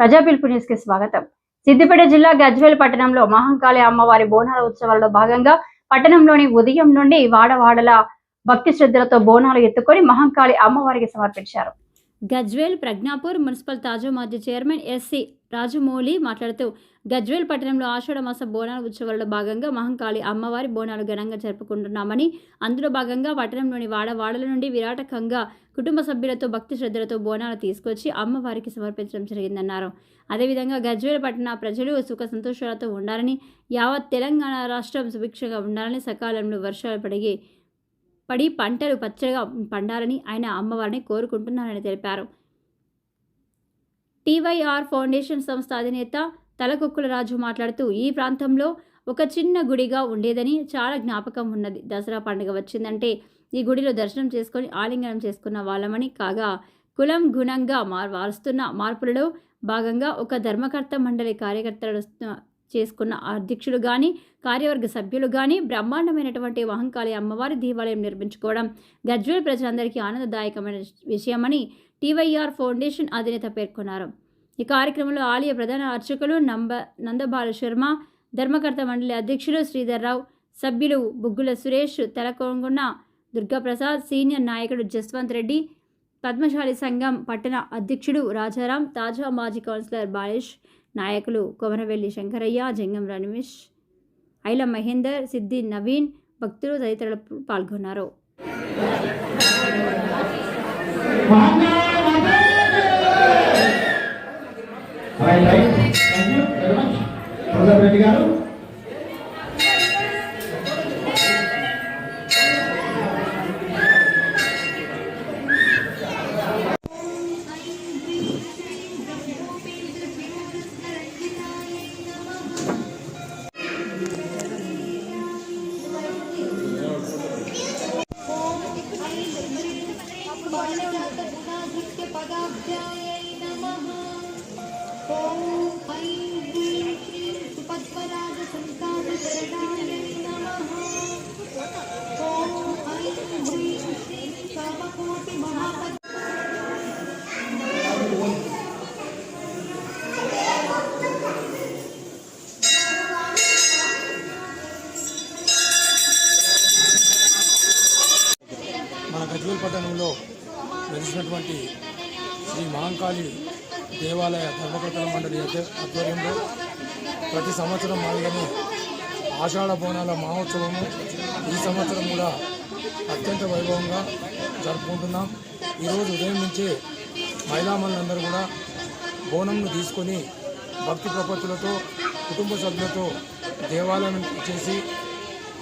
ప్రజా పిలుపు న్యూస్కి స్వాగతం. సిద్దిపేట జిల్లా గజ్వేల్ పట్టణంలో మహంకాళి అమ్మవారి బోనాల ఉత్సవాల్లో భాగంగా పట్టణంలోని ఉదయం నుండి వాడవాడల భక్తి శ్రద్ధలతో బోనాలు ఎత్తుకొని మహంకాళి అమ్మవారికి సమర్పించారు. గజ్వేల్ ప్రజ్ఞాపూర్ మున్సిపల్ తాజా మాజీ చైర్మన్ ఎస్సి రాజమౌళి మాట్లాడుతూ గజ్వేల్ పట్టణంలో ఆషాఢ మాస బోనాల ఉత్సవాల్లో భాగంగా మహంకాళి అమ్మవారి బోనాలు ఘనంగా జరుపుకుంటున్నామని అందులో భాగంగా పట్టణంలోని వాడవాడల నుండి విరాటకంగా కుటుంబ సభ్యులతో భక్తి శ్రద్ధలతో బోనాలు తీసుకొచ్చి అమ్మవారికి సమర్పించడం జరిగిందన్నారు. అదేవిధంగా గజ్వేల్ పట్టణ ప్రజలు సుఖ సంతోషాలతో ఉండాలని యావత్ తెలంగాణ రాష్ట్రం సుభిక్షంగా ఉండాలని సకాలంలో వర్షాలు పడిగి పడి పంటలు పచ్చగా పండాలని ఆయన అమ్మవారిని కోరుకుంటున్నారని తెలిపారు. టీవైఆర్ ఫౌండేషన్ సంస్థ అధినేత తలకొక్కుల రాజు మాట్లాడుతూ ఈ ప్రాంతంలో ఒక చిన్న గుడిగా ఉండేదని చాలా జ్ఞాపకం ఉన్నది. దసరా పండుగ వచ్చిందంటే ఈ గుడిలో దర్శనం చేసుకొని ఆలింగనం చేసుకున్న వాళ్ళమని కాగా కులం గుణంగా మార్ మారుస్తున్న మార్పులలో భాగంగా ఒక ధర్మకర్త మండలి కార్యకర్తలు చేసుకున్న అధ్యక్షులు కానీ కార్యవర్గ సభ్యులు కానీ బ్రహ్మాండమైనటువంటి మహంకాళి అమ్మవారి దేవాలయం నిర్మించుకోవడం గజ్వేల్ ప్రజలందరికీ ఆనందదాయకమైన విషయమని టీవైఆర్ ఫౌండేషన్ అధినేత పేర్కొన్నారు. ఈ కార్యక్రమంలో ఆలయ ప్రధాన అర్చకులు నంబ నందబాల శర్మ ధర్మకర్త మండలి అధ్యక్షులు శ్రీధర్రావు సభ్యులు బుగ్గుల సురేష్ తెలకొంగున్న దుర్గాప్రసాద్ సీనియర్ నాయకుడు జస్వంత్ రెడ్డి పద్మశాలి సంఘం పట్టణ అధ్యక్షుడు రాజారాం తాజా మాజీ కౌన్సిలర్ బాలేష్ నాయకులు కొమరవెల్లి శంకరయ్య జంగం రమేష్ ఐల మహేందర్ సిద్ధి నవీన్ భక్తులు తదితరులు పాల్గొన్నారు. థ్యాంక్ యూ వెరీ మచ్ ప్రజారెడ్డి గారు పట్టణంలో వెలిసినటువంటి శ్రీ మహంకాళి దేవాలయ ధర్మకర్తల మండలి ఆధ్వర్యంలో ప్రతి సంవత్సరం మాదిరిగానే ఆషాఢ బోనాల మహోత్సవము ఈ సంవత్సరం కూడా అత్యంత వైభవంగా జరుపుకుంటున్నాం. ఈరోజు ఉదయం నుంచే మహిళామణులందరూ కూడా బోనంను తీసుకొని భక్తి ప్రపత్తులతో కుటుంబ సభ్యులతో దేవాలయం చేసి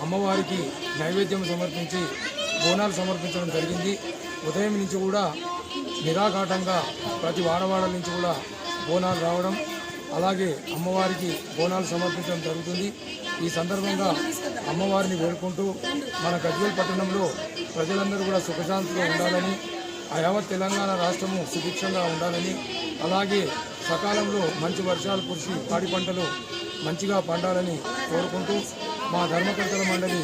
అమ్మవారికి నైవేద్యం సమర్పించి బోనాలు సమర్పించడం జరిగింది. ఉదయం నుంచి కూడా నిరాఘాటంగా ప్రతి వాడవాడ నుంచి కూడా బోనాలు రావడం అలాగే అమ్మవారికి బోనాలు సమర్పించడం జరుగుతుంది. ఈ సందర్భంగా అమ్మవారిని వేడుకుంటూ మన గజ్వేల్ పట్టణంలో ప్రజలందరూ కూడా సుఖశాంతిగా ఉండాలని ఆ యావత్ తెలంగాణ రాష్ట్రము సుభిక్షంగా ఉండాలని అలాగే సకాలంలో మంచి వర్షాలు కురిసి పాడి పంటలు మంచిగా పండాలని కోరుకుంటూ మా ధర్మకర్తల మండలి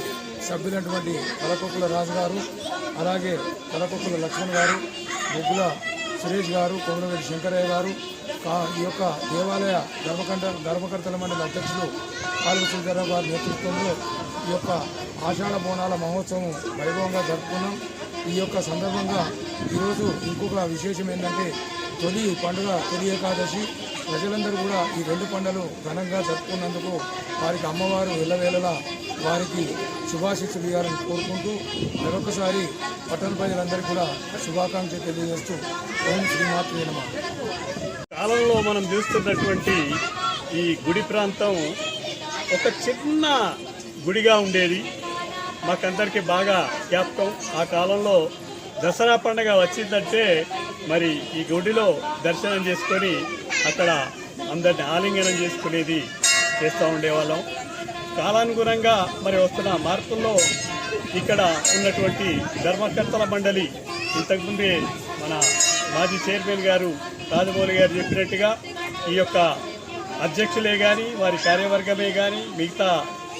సభ్యులైనటువంటి తలకొక్కుల రాజు గారు అలాగే తలకొక్కుల లక్ష్మణ్ గారు బొగ్గుల సురేష్ గారు కొమరవెల్లి శంకరయ్య గారు ఈ యొక్క దేవాలయ ధర్మకంట ధర్మకర్తల మండలి అధ్యక్షులు పాల్గొ శ్రీధరరావు గారి నేతృత్వంలో ఈ యొక్క ఆషాఢ బోనాల మహోత్సవం వైభవంగా జరుపుకున్నాం. ఈ యొక్క సందర్భంగా ఈరోజు ఇంకొక విశేషం ఏంటంటే తొలి పండుగ తొలి ఏకాదశి. ప్రజలందరూ కూడా ఈ రెండు పండుగలు ఘనంగా జరుపుకున్నందుకు వారికి అమ్మవారు ఎల్లవేళలా వారికి శుభాశిక్షలు ఇవ్వాలని కోరుకుంటూ మరొకసారి పట్టణ ప్రజలందరికీ కూడా శుభాకాంక్షలు తెలియజేస్తూ ఓం శ్రీమాత్రి నమ. కాలంలో మనం చూస్తున్నటువంటి ఈ గుడి ప్రాంతం ఒక చిన్న గుడిగా ఉండేది. మాకందరికీ బాగా జ్ఞాపకం. ఆ కాలంలో దసరా పండగ వచ్చిందంటే మరి ఈ గుడిలో దర్శనం చేసుకొని అక్కడ అందరిని ఆలింగనం చేసుకునేది చేస్తూ ఉండేవాళ్ళం. కాలానుగుణంగా మరి వస్తున్న మార్పుల్లో ఇక్కడ ఉన్నటువంటి ధర్మకర్తల మండలి ఇంతకుముందే మన మాజీ చైర్మన్ గారు రాజమౌళి గారు చెప్పినట్టుగా ఈ యొక్క అధ్యక్షులే కానీ వారి కార్యవర్గమే కానీ మిగతా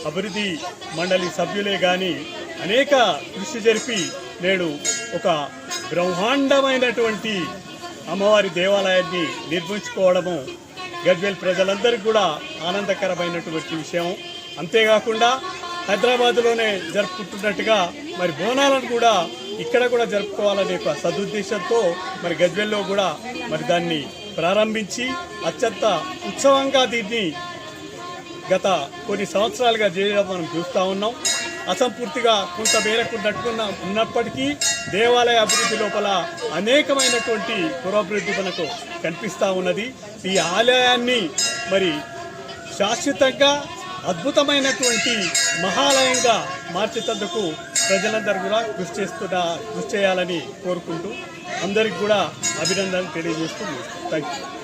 అభివృద్ధి మండలి సభ్యులే కానీ అనేక కృషి జరిపి నేడు ఒక బ్రహ్మాండమైనటువంటి అమ్మవారి దేవాలయాన్ని నిర్మించుకోవడము గజ్వేల్ ప్రజలందరికీ కూడా ఆనందకరమైనటువంటి విషయం. అంతేకాకుండా హైదరాబాద్లోనే జరుపుకుంటున్నట్టుగా మరి బోనాలను కూడా ఇక్కడ కూడా జరుపుకోవాలనే ఒక సదుద్దేశంతో మరి గజ్వెల్లో కూడా మరి దాన్ని ప్రారంభించి అత్యంత ఉత్సవంగా దీన్ని గత కొన్ని సంవత్సరాలుగా చేయడం మనం చూస్తూ ఉన్నాం. అసంపూర్తిగా కొంత మేరకు నట్టుకున్న ఉన్నప్పటికీ దేవాలయ అభివృద్ధి లోపల అనేకమైనటువంటి పురాభివృద్ధి మనకు కనిపిస్తూ ఉన్నది. ఈ ఆలయాన్ని మరి శాశ్వతంగా అద్భుతమైనటువంటి మహాలయంగా మార్చేటందుకు ప్రజలందరూ కూడా కృషి చేస్తున్న కృషి చేయాలని కోరుకుంటూ అందరికి కూడా అభినందనలు తెలియజేస్తూ థ్యాంక్ యూ